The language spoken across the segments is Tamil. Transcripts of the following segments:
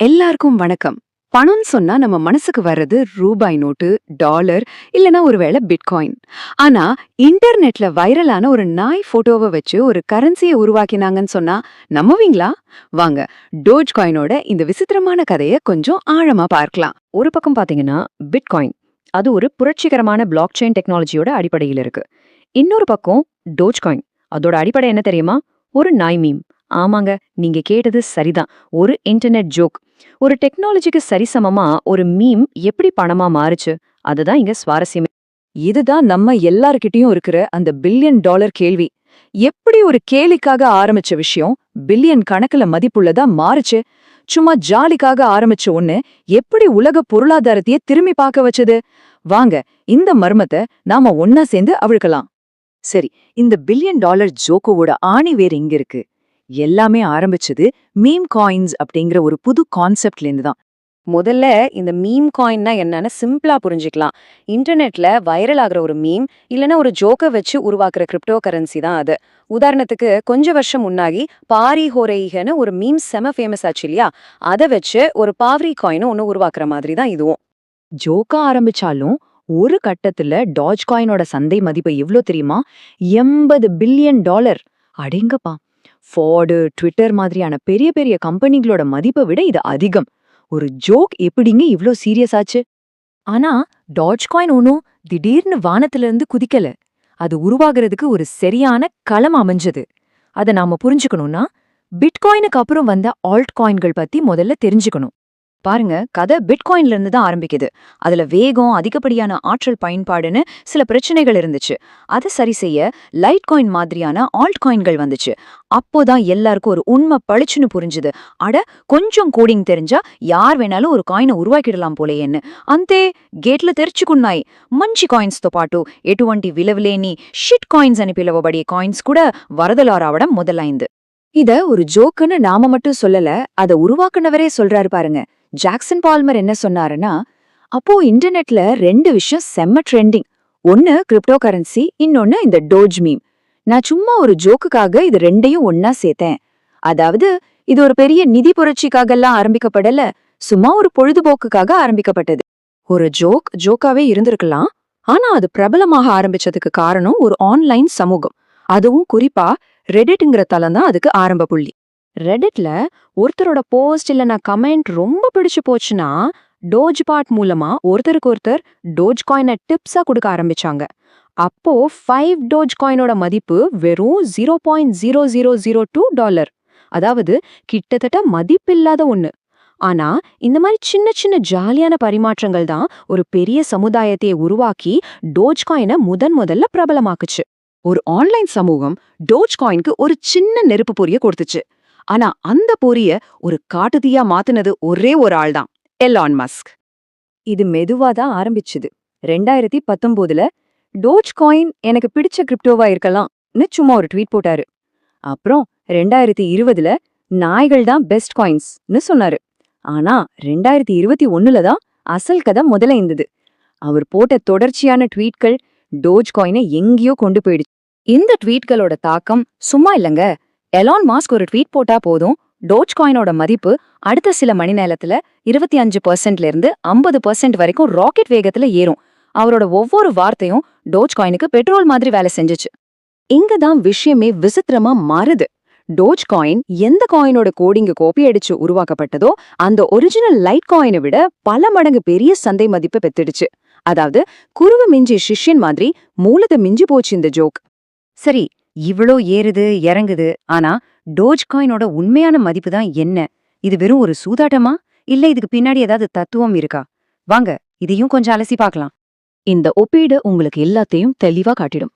எல்லாருக்கும் வணக்கம். பணம்னு சொன்னா நம்ம மனசுக்கு வர்றது ரூபாய் நோட்டு டாலர் இல்லனா ஒருவேளை பிட்காயின். ஆனா இன்டர்நெட்ல வைரலான ஒரு நாய் போட்டோவை வச்சு ஒரு கரன்சியை உருவாக்கினாங்கன்னு சொன்னா நம்புவீங்களா? வாங்க டோஜ் காயினோட இந்த விசித்திரமான கதையை கொஞ்சம் ஆழமா பார்க்கலாம். ஒரு பக்கம் பாத்தீங்கன்னா பிட்காயின். அது ஒரு புரட்சிகரமான பிளாக் செயின் டெக்னாலஜியோட அடிப்படையில் இருக்கு. இன்னொரு பக்கம் டோஜ் காயின் அதோட அடிப்படை என்ன தெரியுமா? ஒரு நாய் மீம் ஆமாங்க நீங்க கேட்டது சரிதான். ஒரு இன்டர்நெட் ஜோக் ஒரு டெக்னாலஜிக்கு சரிசமமா ஒரு மீம் எப்படி பணமா மாறுச்சு? அதுதான் இங்க சுவாரஸ்யமே. இதுதான் நம்ம எல்லார்கிட்டயும் இருக்கிற அந்த பில்லியன் டாலர் கேள்வி. எப்படி ஒரு கேலிக்காக ஆரம்பிச்ச விஷயம் பில்லியன் கணக்குல மதிப்புள்ளதா மாறுச்சு? சும்மா ஜாலிக்காக ஆரம்பிச்ச ஒண்ணு எப்படி உலக பொருளாதாரத்தையே திரும்பி பார்க்க வச்சது? வாங்க இந்த மர்மத்தை நாம ஒன்னா சேர்ந்து அவிழ்க்கலாம். சரி இந்த பில்லியன் டாலர் ஜோக்கோவோட ஆணி வேறு இங்க இருக்கு. எல்லாமே ஆரம்பிச்சது மீம் காயின்ஸ் அப்படிங்கிற ஒரு புது கான்செப்ட்ல இருந்து தான். முதல்ல இந்த மீம் காயின்னா என்னன்னு சிம்பிளா புரிஞ்சுக்கலாம். இன்டர்நெட்ல வைரல் ஆகுற ஒரு மீம் இல்லனா ஒரு ஜோக்கை வச்சு உருவாக்குற கிரிப்டோ கரன்சி தான் அது. உதாரணத்துக்கு கொஞ்ச வருஷம் முன்னாடி பாரி ஹோரேகன்னு ஒரு மீம் செம ஃபேமஸ் ஆச்சு இல்லையா? அதை வச்சு ஒரு பாவ்ரி காயினும் ஒன்று உருவாக்குற மாதிரி தான் இதுவும். ஜோக்கா ஆரம்பிச்சாலும் ஒரு கட்டத்துல டாஜ் காயினோட சந்தை மதிப்பு எவ்ளோ தெரியுமா? எண்பது பில்லியன் டாலர் அடேங்கப்பா. ஃபார்டு ட்விட்டர் மாதிரியான பெரிய பெரிய கம்பெனிகளோட மதிப்பை விட இது அதிகம். ஒரு ஜோக் எப்படிங்க இவ்ளோ சீரியஸ் ஆச்சு? ஆனா டாஜ் காயின் ஒன்னும் திடீர்னு வானத்துல இருந்து குதிக்கல. அது உருவாகிறதுக்கு ஒரு சரியான களம் அமைஞ்சது. அத நாம புரிஞ்சுக்கணும்னா பிட்காயினுக்கு அப்புறம் வந்த ஆல்ட் காயின்கள் பத்தி முதல்ல தெரிஞ்சுக்கணும். பாருங்க கதை பிட்காயின்ல இருந்து தான் ஆரம்பிக்குது அதுல வேகம் அதிகப்படியான ஆற்றல் பயன்பாடுன்னு சில பிரச்சனைகள் இருந்துச்சு அதை சரி செய்ய லைட் காயின் மாதிரியான ஆல்ட் காயின்கள் வந்துச்சு அப்போதான் எல்லாருக்கும் ஒரு உண்மை பளிச்சுன்னு புரிஞ்சுது அட கொஞ்சம் கோடிங் தெரிஞ்சா யார் வேணாலும் ஒரு காயினை உருவாக்கிடலாம் போலேன்னு అంతే గేట్లు తెరుచుకున్నాయి మంచి కాయిన్స్తో పాటు ఎటువంటి విలువలేని షిట్ కాయిన్స్ అని పిలువబడే కాయిన్స్ కూడా వరదలా రావడం మొదలైంది இத ஒரு ஜோக்குன்னு நாம மட்டும் சொல்லல அத உருவாக்குனவரே சொல்றாரு பாருங்க ஜாக்சன் பால்மர் என்ன சொன்னாருன்னா அப்போ இன்டர்நெட்ல ரெண்டு விஷயம் செம்ம ட்ரெண்டிங் ஒன்னு கிரிப்டோ கரன்சி இன்னொன்னு இந்த டோஜ் மீம் நான் சும்மா ஒரு ஜோக்குக்காக இது ரெண்டையும் ஒன்னா சேர்த்தேன். அதாவது இது ஒரு பெரிய நிதி புரட்சிக்காகலாம் ஆரம்பிக்கப்படல சும்மா ஒரு பொழுதுபோக்குக்காக ஆரம்பிக்கப்பட்டது. ஒரு ஜோக் ஜோக்காவே இருந்திருக்கலாம். ஆனா அது பிரபலமாக ஆரம்பிச்சதுக்கு காரணம் ஒரு ஆன்லைன் சமூகம். அதுவும் குறிப்பா ரெடிட்ங்கிற தளம் தான் அதுக்கு ஆரம்ப புள்ளி. ரெடிட்ல ஒருத்தரோட போஸ்ட் இல்லனா கமெண்ட் ரொம்ப பிடிச்சு போச்சுன்னா டோஜ் பாட் மூலமா ஒருத்தருக்கு ஒருத்தர் டோஜ் காயினை டிப்ஸா கொடுக்க ஆரம்பிச்சாங்க. அப்போ ஃபைவ் டோஜ் காயினோட மதிப்பு வெறும் zero point zero zero zero two dollar அதாவது கிட்டத்தட்ட மதிப்பில்லாத ஒன்று ஆனா இந்த மாதிரி சின்ன சின்ன ஜாலியான பரிமாற்றங்கள் தான் ஒரு பெரிய சமுதாயத்தை உருவாக்கி டோஜ் காயினை முதன் முதல்ல பிரபலமாக்குச்சு. ஒரு ஆன்லைன் சமூகம் டோஜ் காயினுக்கு ஒரு சின்ன நெருப்பு பொரிய கொடுத்துச்சு. ஆனா அந்த பொரிய ஒரு காட்டுதீயா மாத்துனது ஒரே ஒரு ஆள் தான் எலான் மஸ்க் இது மெதுவா தான் ஆரம்பிச்சுது. ரெண்டாயிரத்தி பத்தொன்பதுல டோஜ் காயின் எனக்கு பிடிச்ச கிரிப்டோவா இருக்கலாம்னு சும்மா ஒரு ட்வீட் போட்டாரு. அப்புறம் ரெண்டாயிரத்தி இருபதுல நாய்கள் தான் பெஸ்ட் காயின்ஸ்னு சொன்னாரு. ஆனா ரெண்டாயிரத்தி இருபத்தி ஒண்ணுல தான் அசல் கதை முதல்ல இருந்தது அவர் போட்ட தொடர்ச்சியான ட்வீட்கள் டோஜ் காயினை எங்கேயோ கொண்டு போயிடுச்சு. இந்த ட்வீட்களோட தாக்கம் சும்மா இல்லங்க. எலான் மாஸ்க் ஒரு ட்வீட் போட்டா போதும். டோஜ் காயினோட மதிப்பு அடுத்த சில மணி நேரத்துல இருபத்தி அஞ்சு பர்சன்ட்ல இருந்து ஐம்பது பர்சன்ட் வரைக்கும் ராக்கெட் வேகத்துல ஏறும். அவரோட ஒவ்வொரு வார்த்தையும் டோஜ் காயினுக்கு பெட்ரோல் மாதிரி வேலை செஞ்சுச்சு. இங்க தான் விஷயமே விசித்திரமா மாறுது. டோஜ் காயின் எந்த காயினோட கோடிங்க கோப்பி அடிச்சு உருவாக்கப்பட்டதோ அந்த ஒரிஜினல் லைட் காயினை விட பல மடங்கு பெரிய சந்தை மதிப்பு பெத்துடுச்சு அதாவது குருவு மிஞ்சி சிஷ்யன் மாதிரி மூலத்தை மிஞ்சி போச்சு இந்த ஜோக் சரி இவ்ளோ ஏறுது இறங்குது. ஆனா டோஜ் காயினோட உண்மையான மதிப்பு தான் என்ன? இது வெறும் ஒரு சூதாட்டமா? இல்ல இதுக்கு பின்னாடி ஏதாவது தத்துவம் இருக்கா? வாங்க இதையும் கொஞ்சம் அலசி பார்க்கலாம். இந்த ஒப்பீடு உங்களுக்கு எல்லாத்தையும் தெளிவா காட்டிடும்.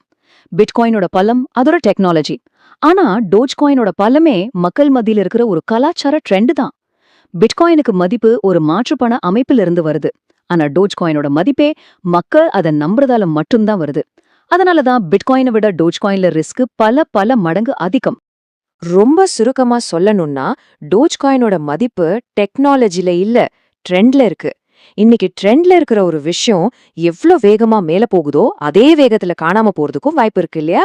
பிட்காயினோட பலம் அதோட டெக்னாலஜி. ஆனா டோஜ் காயினோட பலமே மக்கள் மத்தியில இருக்கிற ஒரு கலாச்சார ட்ரெண்ட் தான். பிட்காயினுக்கு மதிப்பு ஒரு மாற்றுப்பண அமைப்பிலிருந்து வருது. ஆனா டோஜ் காயினோட மதிப்பே மக்கள் அதை நம்புறதால மட்டும்தான் வருது. அதனால தான் பிட்காயினை விட டோஜ் காயின்ல ரிஸ்க் பல பல மடங்கு அதிகம். ரொம்ப சுருக்கமா சொல்லணும்னா டோஜ் காயினோட மதிப்பு டெக்னாலஜில இல்ல ட்ரெண்ட்ல இருக்கு. இன்னைக்கு ட்ரெண்ட்ல இருக்கிற ஒரு விஷயம் எவ்ளோ வேகமா மேல போகுதோ அதே வேகத்துல காணாம போறதுக்கும் வாய்ப்பு இருக்கு இல்லையா?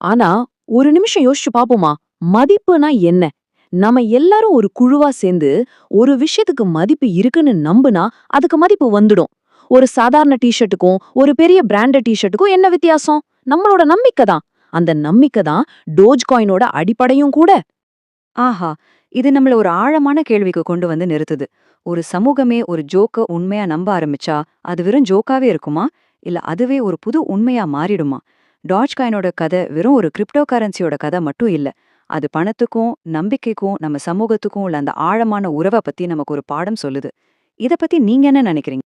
ஆனா ஒரு நிமிஷம் யோசிச்சு பாப்போமா மதிப்புனா என்ன? நாம எல்லாரும் ஒரு குழுவா சேர்ந்து ஒரு விஷயத்துக்கு மதிப்பு இருக்குன்னு நம்புனா அதுக்கு மதிப்பு வந்துடும். ஒரு சாதாரண டிஷர்ட்டுக்கும் ஒரு பெரிய பிராண்டட் டிஷர்ட்டுக்கும் என்ன வித்தியாசம்? நம்மளோட நம்பிக்கை தான். அந்த நம்பிக்கை தான் டோஜ் காயினோட அடிப்படையும் கூட. ஆஹா இது நம்மள ஒரு ஆழமான கேள்விக்கு கொண்டு வந்து நிறுத்துது. ஒரு சமூகமே ஒரு ஜோக்க உண்மையா நம்ப ஆரம்பிச்சா அது வெறும் ஜோக்காவே இருக்குமா? இல்ல அதுவே ஒரு புது உண்மையா மாறிடுமா? டாஜ் காயினோட கதை வெறும் ஒரு கிரிப்டோ கரன்சியோட கதை மட்டும் இல்ல. அது பணத்துக்கும் நம்பிக்கைக்கும் நம்ம சமூகத்துக்கும் உள்ள அந்த ஆழமான உறவை பத்தி நமக்கு ஒரு பாடம் சொல்லுது. இத பத்தி நீங்க என்ன நினைக்கிறீங்க?